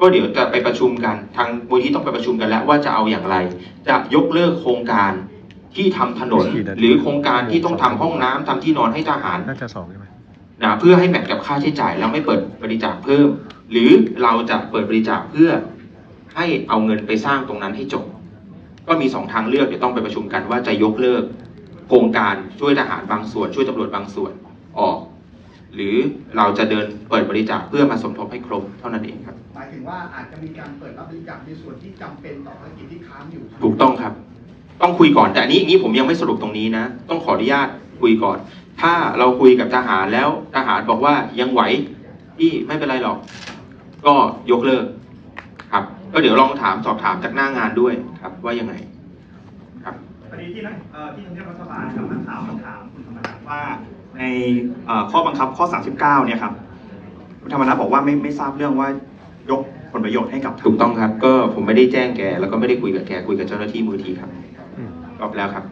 ก็เดี๋ยวจะไปประชุมกันทางมูลที่ต้องไปประชุมกันแล้วว่าจะเอาอย่างไร จะยกเลิกโครงการที่ทำถนน หรือโครงการที่ต้องทำห้องน้ำทำที่นอนให้ทหารน่าจะสองใช่ไหมนะเพื่อให้แมทกับค่าใช้จ่ายแล้วไม่เปิดบริจาคเพิ่ม หรือเราจะเปิดบริจาคเพื่อให้เอาเงินไปสร้างตรงนั้นให้จบ ก็มีสองทางเลือกเดี๋ยวต้องไปประชุมกันว่าจะยกเลิกโครงการช่วยทหารบางส่วน ช่วยตำรวจบางส่วนออก หรือเราจะเดินเปิดบริจาคเพื่อมาสมทบให้ครบเท่านั้นเองครับ หมายถึงว่าอาจจะมีการเปิดรับบริจาคในส่วนที่จำเป็นต่อภารกิจที่ค้างอยู่ถูกต้องครับ ต้องคุยก่อนแต่อันนี้อย่างนี้ผมยังไม่สรุปตรงนี้นะ ต้องขออนุญาตคุยก่อน ถ้าเราคุยกับทหารแล้วทหารบอกว่ายังไหวที่ไม่เป็นไรหรอก ก็ยกเลิกครับ ก็เดี๋ยวลองถามสอบถามจากหน้างานด้วยครับ ว่ายังไงครับพอดีที่นักเอ่อที่ทำเนียบรัฐบาลครับนักข่าวมาถามคุณธรรมนัฐว่า ในเอ่อข้อบังคับข้อ 39 เนี่ยครับคุณธรรมนัฐบอกว่าไม่ไม่ทราบเรื่องว่ายกผลประโยชน์ให้กับถูกต้องครับ ก็ผมไม่ได้แจ้งแก แล้วก็ไม่ได้คุยกับแกคุยกับเจ้าหน้าที่มูลทีครับอืมรอบแล้วครับ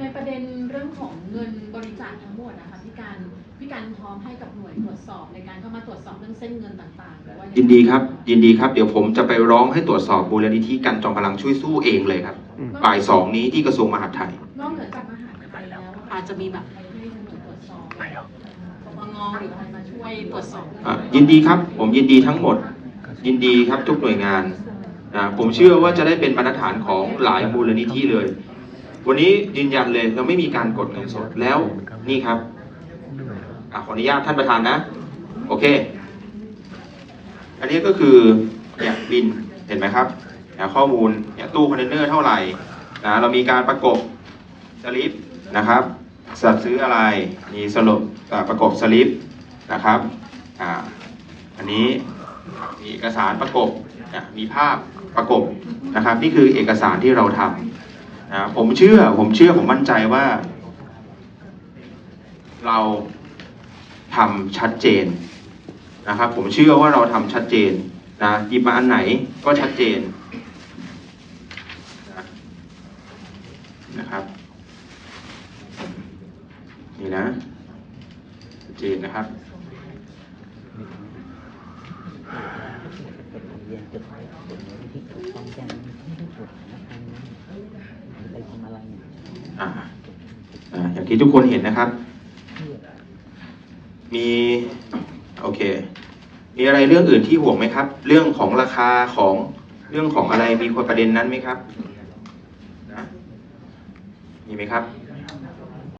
ในประเด็นเรื่องของเงินบริจาคทั้งหมดนะคะพี่การพี่การพร้อมให้กับหน่วยตรวจสอบในการเข้ามาตรวจสอบเรื่องเส้นเงินต่างๆหรือว่ายินดีครับ ยินดีครับ เดี๋ยวผมจะไปร้องให้ตรวจสอบมูลนิธิกันจอมพลังช่วยสู้เองเลยครับอืมบ่ายสองนี้ที่กระทรวงมหาดไทยนอกเหนือจากมหาวิทยาลัยแล้วอาจจะมีแบบให้หน่ว ยตรวจสอบปปงหรืออะไรมาช่วยตรวจสอบอะยินดีครับ ผมยินดีทั้งหมด ยินดีครับทุกหน่วยงานนะผมเชื่อว่าจะได้เป็นมาตรฐานของหลายมูลนิธิเลย วันนี้ยืนยันเลยเราไม่มีการกดเงินสดแล้วนี่ครับเหนื่อยอะขออนุญาตท่านประธานนะ โอเค อันนี้ก็คือเนี่ยบินเห็นไหมครับเนี่ยข้อมูลเนี่ยตู้คอนเทนเนอร์เท่าไหร่นะเรามีการประกบสลิปนะครับ สัตว์ซื้ออะไร มีสรุปประกบสลิปนะครับอ่าอันนี้มีเอกสารประกบมีภาพประกบนะครับ นี่คือเอกสารที่เราทำนะผมเชื่อผมเชื่อผมมั่นใจว่า เราทำชัดเจนนะครับ ผมเชื่อว่าเราทำชัดเจนนะหยิบมาอันไหนก็ชัดเจนนะครับ นี่นะจนนะครับเรียนจดหมายจดหมายที่ถูกต้องแจ้งไม่ได้จดนะครับไปทำอะไรเนี่ยอ่าอย่างที่ทุกคนเห็นนะครับ มีโอเค มีอะไรเรื่องอื่นที่ห่วงไหมครับ เรื่องของราคาของเรื่องของอะไรมีคนประเด็นนั้นไหมครับ นะ มีไหมครับ